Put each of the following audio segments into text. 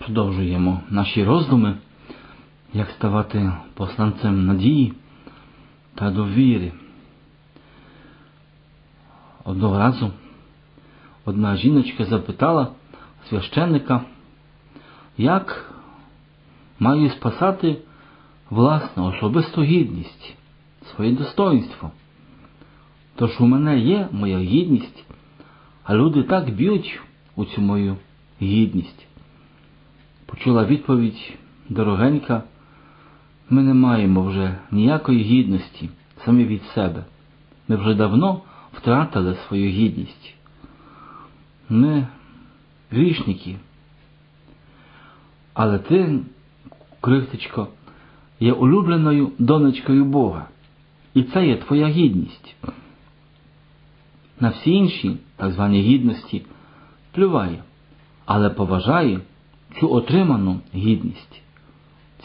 Продовжуємо наші роздуми, як ставати посланцем надії та довіри. Одного разу одна жіночка запитала священника, як маю спасати власну особисту гідність, своє достоинство. Тож у мене є моя гідність, а люди так б'ють у цю мою гідність. Почула відповідь дорогенька, ми не маємо вже ніякої гідності самі від себе. Ми вже давно втратили свою гідність. Ми грішники. Але ти, крихточко, є улюбленою донечкою Бога. І це є твоя гідність. На всі інші так звані гідності плюває, але поважає цю отриману гідність.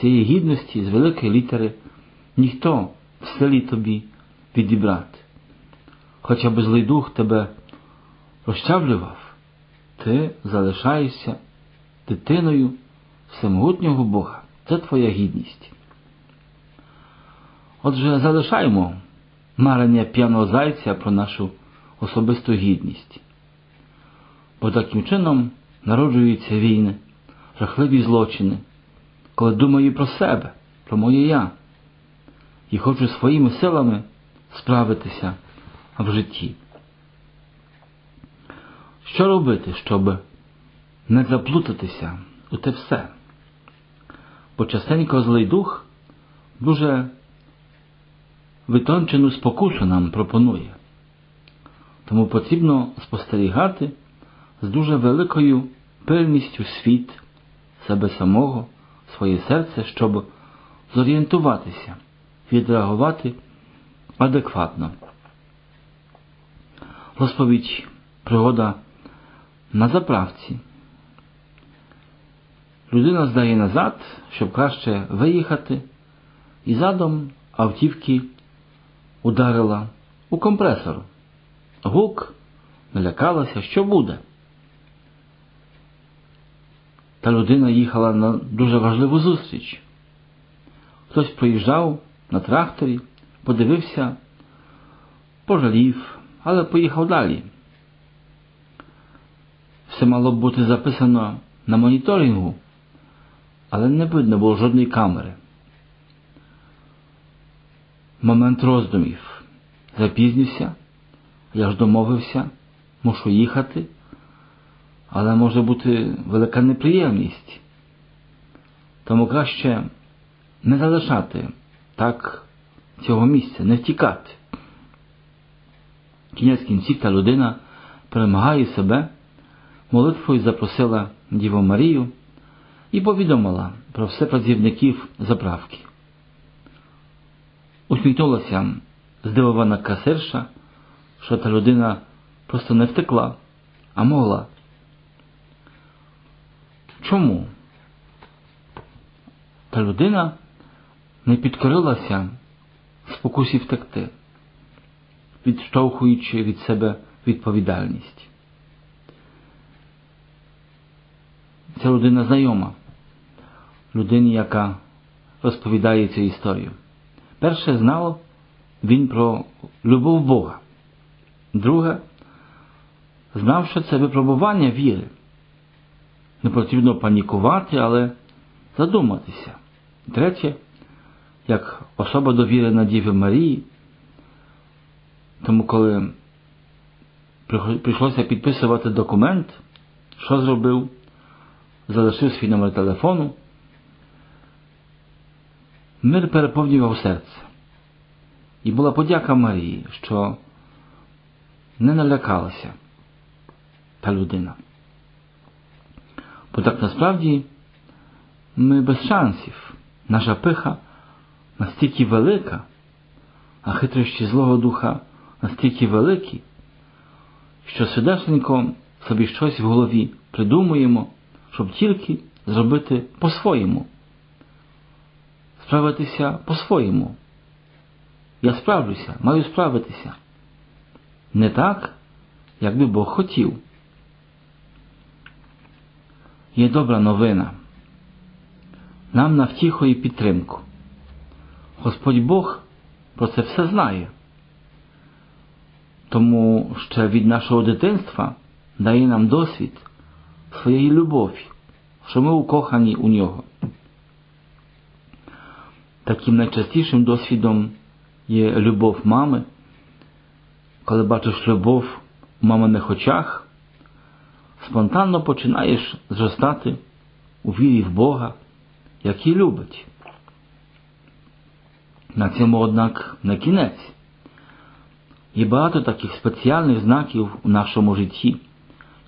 Цієї гідності з великої літери ніхто в селі тобі відібрати. Хоча би злий дух тебе розчавлював, ти залишаєшся дитиною всемогутнього Бога. Це твоя гідність. Отже, залишаємо марення п'яного зайця про нашу особисту гідність. Бо таким чином народжуються війни, жахливі злочини, коли думаю про себе, про моє я, і хочу своїми силами справитися в житті. Що робити, щоб не заплутатися у те все? Бо частенько злий дух дуже витончену спокусу нам пропонує. Тому потрібно спостерігати з дуже великою пильністю світ, себе самого, своє серце, щоб зорієнтуватися, відреагувати адекватно. Розповідь пригода на заправці. Людина здає назад, щоб краще виїхати, і задом автівки ударила у компресор. Гук налякалася, що буде. Та людина їхала на дуже важливу зустріч. Хтось проїжджав на тракторі, подивився, пожалів, але поїхав далі. Все мало б бути записано на моніторингу, але не видно було жодної камери. Момент роздумів. Запізнився, я ж домовився, мушу їхати, але може бути велика неприємність. Тому краще не залишати так цього місця, не втікати. Кінець кінців та людина перемагає себе, молитвою запросила Діву Марію і повідомила про все працівників заправки. Усміхнулася здивована касирша, що та людина просто не втекла, а могла. Чому? Та людина не підкорилася спокусі втекти, відштовхуючи від себе відповідальність. Ця людина знайома людині, яка розповідає цю історію. Перше знало він про любов Бога. Друге, знав, що це випробування віри. Не потрібно панікувати, але задуматися. Третє, як особа довірена Діві Марії, тому коли прийшлося підписувати документ, що зробив, залишив свій номер телефону, мир переповнював серце. І була подяка Марії, що не налякалася та людина. Бо так насправді ми без шансів. Наша пиха настільки велика, а хитрощі Злого Духа настільки великі, що свидешенько собі щось в голові придумуємо, щоб тільки зробити по-своєму, справитися по-своєму. Я справлюся, маю справитися. Не так, як би Бог хотів. Є добра новина. нам на втіху і підтримку. Господь Бог про це все знає. Тому ще від нашого дитинства дає нам досвід своєї любові, що ми укохані у нього. Таким найчастішим досвідом є любов мами. Коли бачиш любов у маминих очах, спонтанно починаєш зростати у вірі в Бога, який любить. На цьому, однак, не кінець. Є багато таких спеціальних знаків у нашому житті,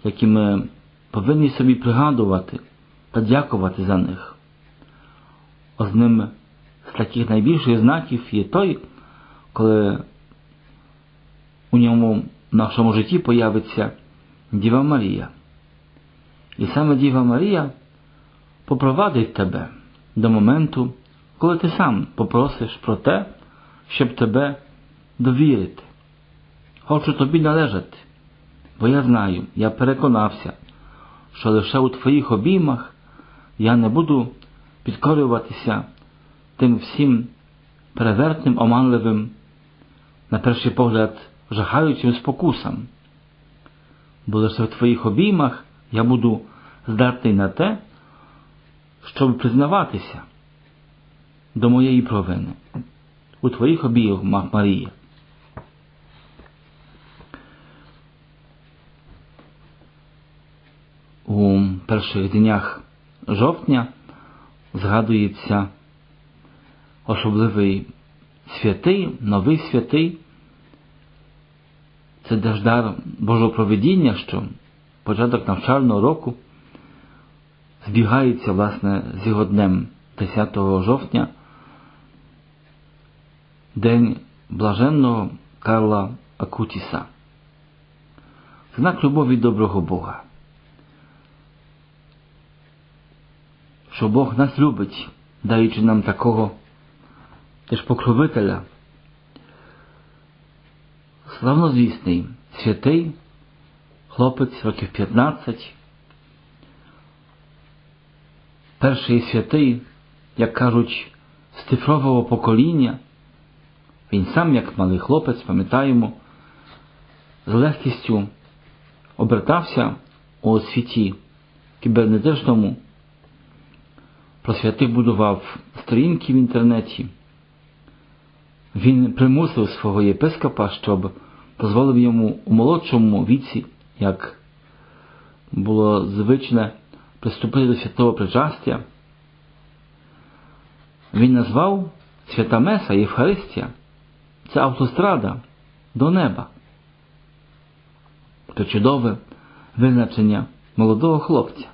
які ми повинні собі пригадувати та дякувати за них. Одним з таких найбільших знаків є той, коли у ньому в нашому житті появиться Діва Марія. І саме Діва Марія попровадить тебе до моменту, коли ти сам попросиш про те, щоб тебе довірити. Хочу тобі належати, бо я знаю, я переконався, що лише у твоїх обіймах я не буду підкорюватися тим всім перевертним, оманливим, на перший погляд, жахаючим спокусам, бо лише в твоїх обіймах я буду здатний на те, щоб признаватися до моєї провини у твоїх обіймах, Марія. У перших днях жовтня згадується особливий святий, новий святий. Це дождар Божого проведіння, що початок навчального року збігається власне з його днем 10 жовтня, День блаженного Карла Акутіса. Знак любові доброго Бога. Що Бог нас любить, даючи нам такого теж покровителя. Славнозвісний, святий, хлопець років 15, перший святий, як кажуть, з цифрового покоління. Він сам, як малий хлопець, пам'ятаємо, з легкістю обертався у світі кібернетичному, про святих будував сторінки в інтернеті. Він примусив свого єпископа, щоб дозволив йому у молодшому віці, як було звичне, приступити до святого причастя. Він назвав Свята Меса Євхаристія це автострада до неба. Це чудове визначення молодого хлопця.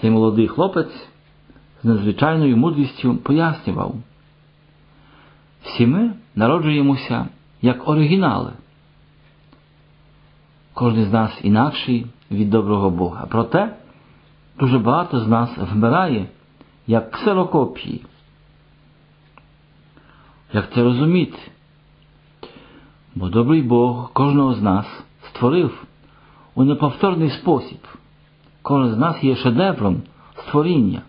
Цей молодий хлопець з надзвичайною мудрістю пояснював. Всі ми народжуємося як оригінали. Кожен з нас інакший від доброго Бога. Проте дуже багато з нас вмирає як ксерокопії. Як це розуміти? Бо добрий Бог кожного з нас створив у неповторний спосіб. Кожен з нас є шедевром створіння.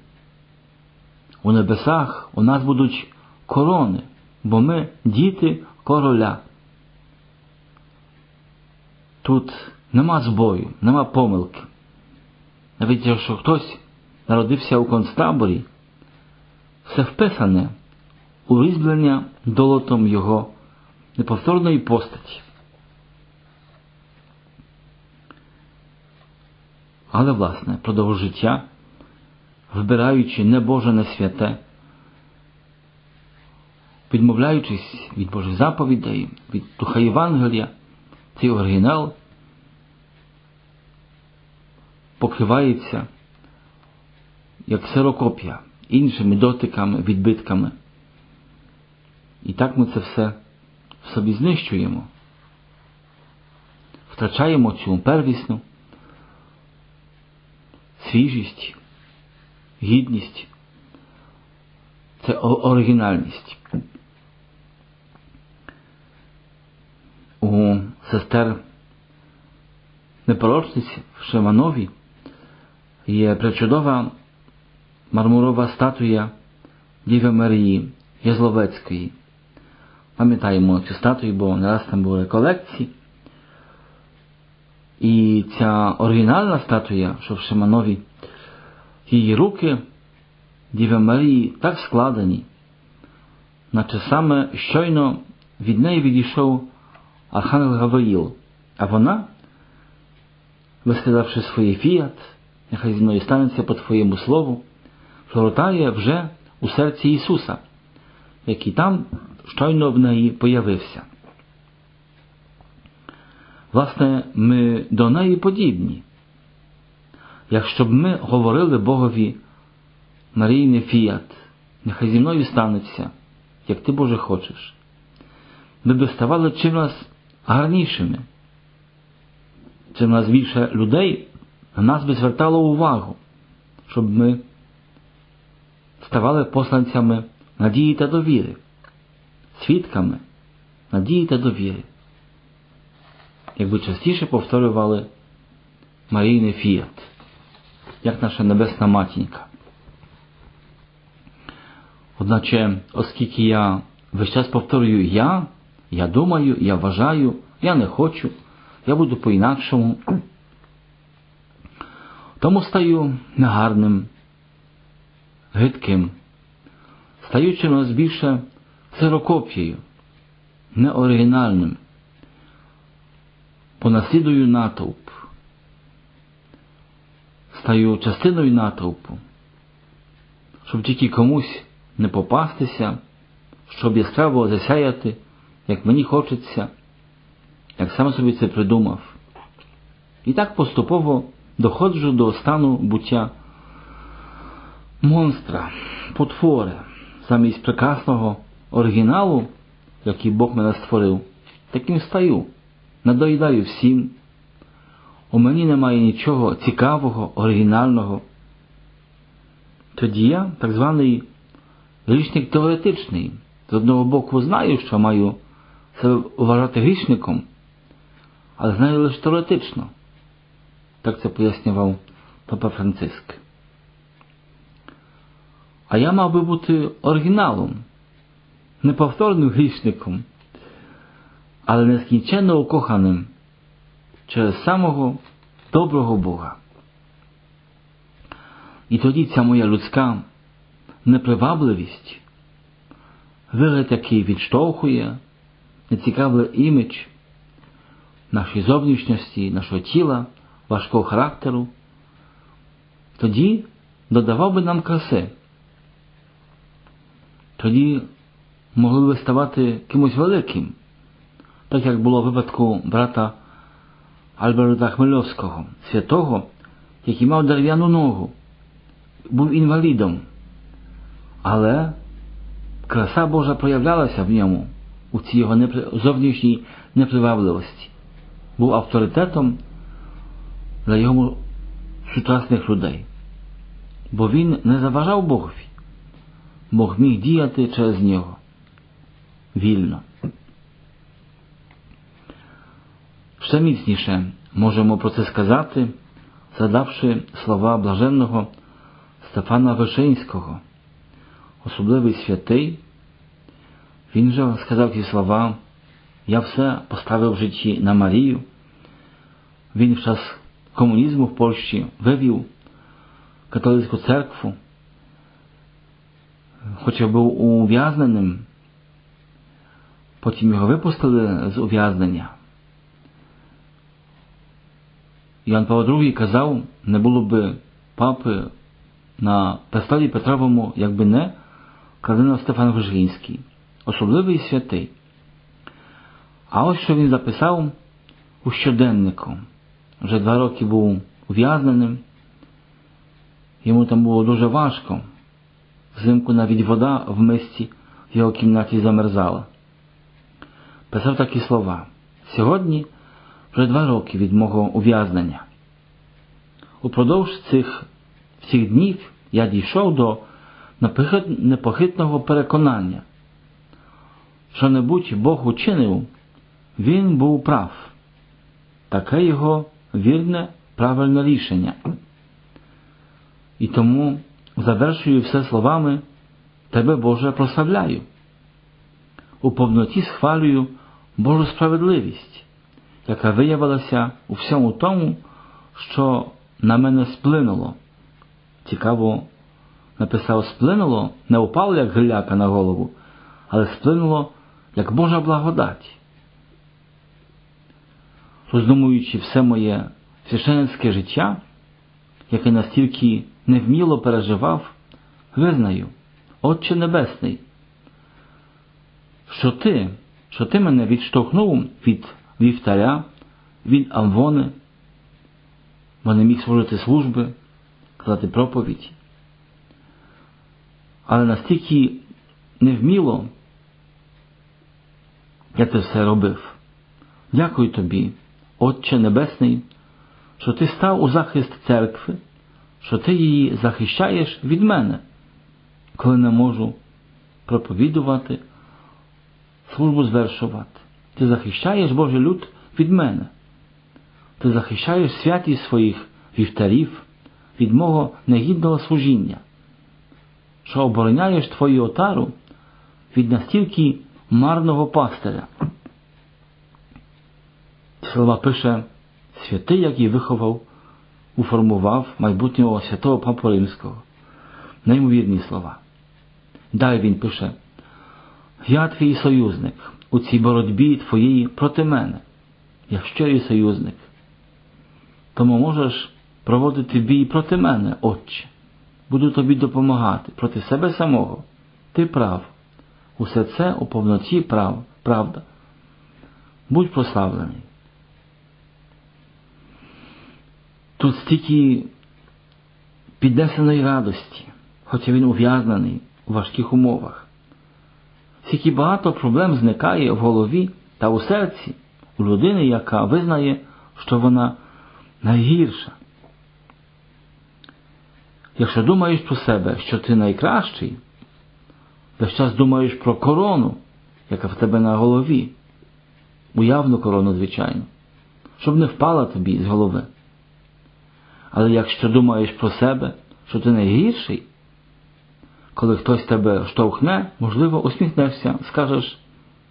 У небесах у нас будуть корони бо ми діти короля. Тут нема збою, нема помилки. Навіть якщо хтось народився у концтаборі, все вписане у різьблення долотом його неповторної постаті. Але, власне, продовж життя, вибираючи не Боже, не святе, відмовляючись від Божих заповідей, від Духа Євангелія, цей оригінал покривається як ксерокопія іншими дотиками, відбитками. І так ми це все в собі знищуємо, втрачаємо цю первісну свіжість, гідність, це оригінальність. Сестер непорочниць в Шиманові є причудова мармурова статуя Діви Марії Язловецької. Пам'ятаємо цю статую, бо не раз там були колекції. І ця оригінальна статуя, що в Шиманові, її руки Діви Марії так складені, наче саме щойно від неї відійшов Архангел Гавриїл, а вона, висказавши своє фіат, нехай зі мною станеться по Твоєму слову, проротає вже у серці Ісуса, який там щойно в неї появився. Власне, ми до неї подібні. Якщо б ми говорили Богові Марійний фіат, нехай зі мною станеться, як ти Боже хочеш, ми б ставали чимось гарнішими, чим нас більше людей на нас би звертало увагу, щоб ми ставали посланцями надії та довіри, свідками надії та довіри, якби частіше повторювали Марійний фіат, як наша Небесна Матінька. Одначе, оскільки я весь час повторюю я, я думаю, я вважаю, я не хочу, я буду по-інакшому, тому стаю негарним, гидким, стаю чимось більше сирокопією, неоригінальним, понаслідую натовп, стаю частиною натовпу, щоб тільки комусь не попастися, щоб яскраво засяяти, як мені хочеться, як сам собі це придумав. І так поступово доходжу до стану буття монстра, потвори, замість прекрасного оригіналу, який Бог мене створив, таким стаю, надоїдаю всім. У мені немає нічого цікавого, оригінального. Тоді я так званий грішник теоретичний. З одного боку знаю, що маю себе вважати грішником, але знаю лише теоретично. Так це пояснював Папа Франциск. А я мав би бути оригіналом, неповторним грішником, але нескінченно окоханим через самого доброго Бога. І тоді ця моя людська непривабливість, вигляд, який відштовхує, нецікавий імідж нашої зовнішності, нашого тіла, важкого характеру, тоді додавав би нам краси. Тоді могли би ставати кимось великим, так як було в випадку брата Альберта Хмельовського, святого, який мав дерев'яну ногу, був інвалідом. Але краса Божа проявлялася в ньому у цій його зовнішній непривабливості, був авторитетом для його сучасних людей. Бо він не заважав Богові. Бог міг діяти через нього вільно. Ще міцніше можемо про це сказати, згадавши слова блаженного Стефана Вишинського особливий святий, він же сказав ці слова, я все поставив в житті на Марію. Він в час комунізму в Польщі вивів католицьку церкву, хоча був ув'язненим, потім його випустили з ув'язнення. Ян Павло II казав, не було би папи на престолі Петровому, якби не кардинал Стефан Вижгінський, особливий святий. А ось що він записав у щоденнику. Вже два роки був ув'язненим. Йому там було дуже важко. Взимку навіть вода в мисці в його кімнаті замерзала. Писав такі слова. Сьогодні вже два роки від мого ув'язнення. Упродовж цих всіх днів я дійшов до непохитного переконання, що небудь Бог учинив, він був прав. Таке його вірне, правильне рішення. І тому завершую все словами Тебе, Боже, прославляю. У повноті схвалюю Божу справедливість, яка виявилася у всьому тому, що на мене сплинуло. Цікаво, написав сплинуло, не упало, як гриляка на голову, але сплинуло, як Божа благодать. Роздумуючи все моє священницьке життя, яке настільки невміло переживав, визнаю, Отче Небесний, що ти, що ти мене відштовхнув від вівтаря, від амвони, бо не міг служити служби, казати проповідь. Але настільки невміло я це все робив. Дякую тобі, Отче Небесний, що ти став у захист церкви, що ти її захищаєш від мене, коли не можу проповідувати, службу звершувати. Ти захищаєш Божий люд від мене. Ти захищаєш святість своїх вівтарів від мого негідного служіння, що обороняєш твою отару від настільки марного пастиря. Слова пише святий, який виховав, уформував майбутнього святого Папу Римського. Неймовірні слова. Далі він пише: Я твій союзник у цій боротьбі твоєї проти мене, я щирий союзник. Тому можеш проводити бій проти мене, Отче. Буду тобі допомагати проти себе самого. Ти прав. Усе це у повноті прав, правда. Будь прославлений. Тут стільки піднесеної радості, хоча він ув'язнений у важких умовах. Скільки багато проблем зникає в голові та у серці у людини, яка визнає, що вона найгірша. Якщо думаєш про себе, що ти найкращий, весь час думаєш про корону, яка в тебе на голові, уявну корону, звичайно, щоб не впала тобі з голови. Але якщо думаєш про себе, що ти найгірший, коли хтось тебе штовхне, можливо, усміхнешся, скажеш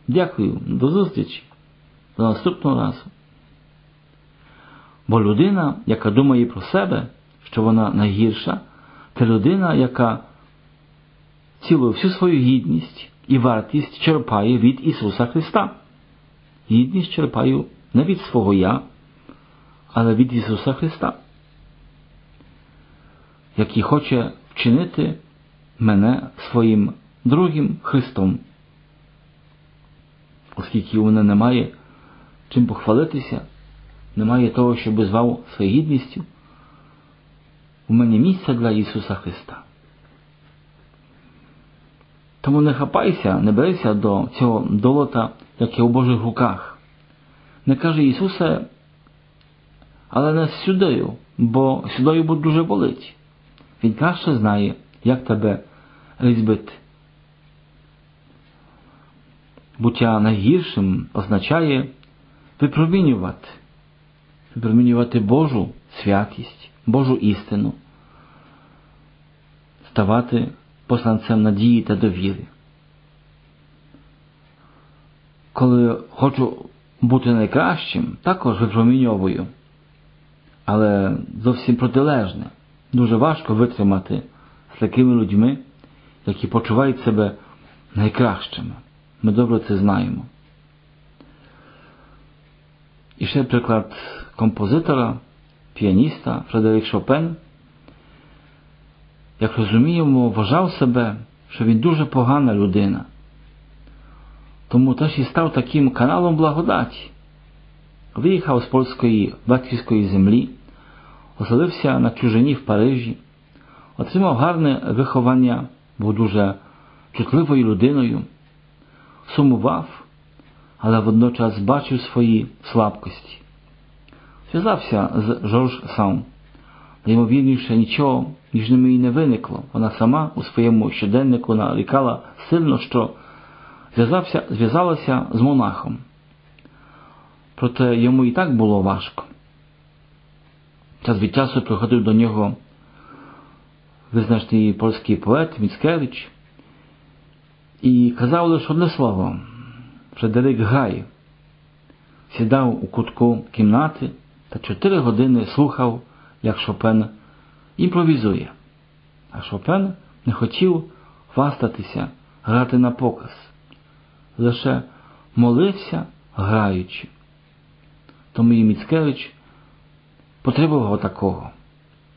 дякую, до зустрічі, до наступного разу. Бо людина, яка думає про себе, що вона найгірша, це людина, яка цілу всю свою гідність і вартість черпає від Ісуса Христа. Гідність черпаю не від свого Я, але від Ісуса Христа, який хоче вчинити мене своїм другим Христом, оскільки у мене немає чим похвалитися немає того, щоб звав своєю гідністю, у мене місця для Ісуса Христа. Тому не хапайся, не берися до цього долота, яке у Божих руках. Не каже Ісусе, але не сюдою, бо сюдою буде дуже болить. Він краще знає, як тебе різьбити. Буття найгіршим означає випромінювати випромінювати Божу святість, Божу істину, ставати посланцем надії та довіри. Коли хочу бути найкращим, також випроміньовую, але зовсім протилежне. Дуже важко витримати з такими людьми, які почувають себе найкращими. Ми добре це знаємо. І ще приклад композитора, піаніста Фредерик Шопен, як розуміємо, вважав себе, що він дуже погана людина. Тому теж і став таким каналом благодаті. Виїхав з польської батьківської землі, оселився на чужині в Парижі, отримав гарне виховання, був дуже чутливою людиною, сумував але водночас бачив свої слабкості. Зв'язався з Жорж Сам. Найімовірніше нічого між ними і не виникло. Вона сама у своєму щоденнику нарікала сильно, що зв'язалася з монахом. Проте йому і так було важко. Час від часу приходив до нього визначний польський поет Міцкевич, і казав лише одне слово Фредерик Гай. Сідав у кутку кімнати та чотири години слухав, як Шопен імпровізує. А Шопен не хотів хвастатися, грати на показ, лише молився, граючи. Тому і Міцкевич потребував такого,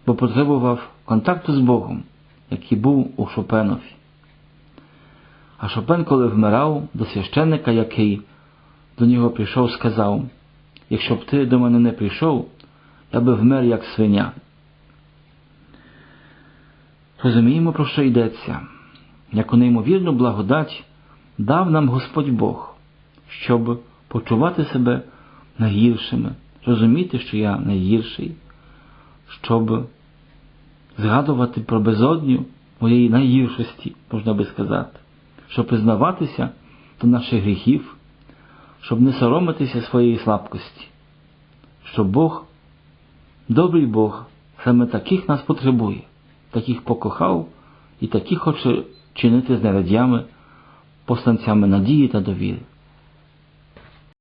бо потребував контакту з Богом, який був у Шопенові. А Шопен, коли вмирав до священника, який до нього прийшов, сказав, якщо б ти до мене не прийшов, я би вмер як свиня. Розуміємо, про що йдеться, яку неймовірну благодать дав нам Господь Бог, щоб почувати себе найгіршими, розуміти, що я найгірший, щоб згадувати про безодню моєї найгіршості, можна би сказати, щоб признаватися до наших гріхів, щоб не соромитися своєї слабкості, що Бог, добрий Бог, саме таких нас потребує, таких покохав і таких хоче чинити з нерадями, посланцями надії та довіри.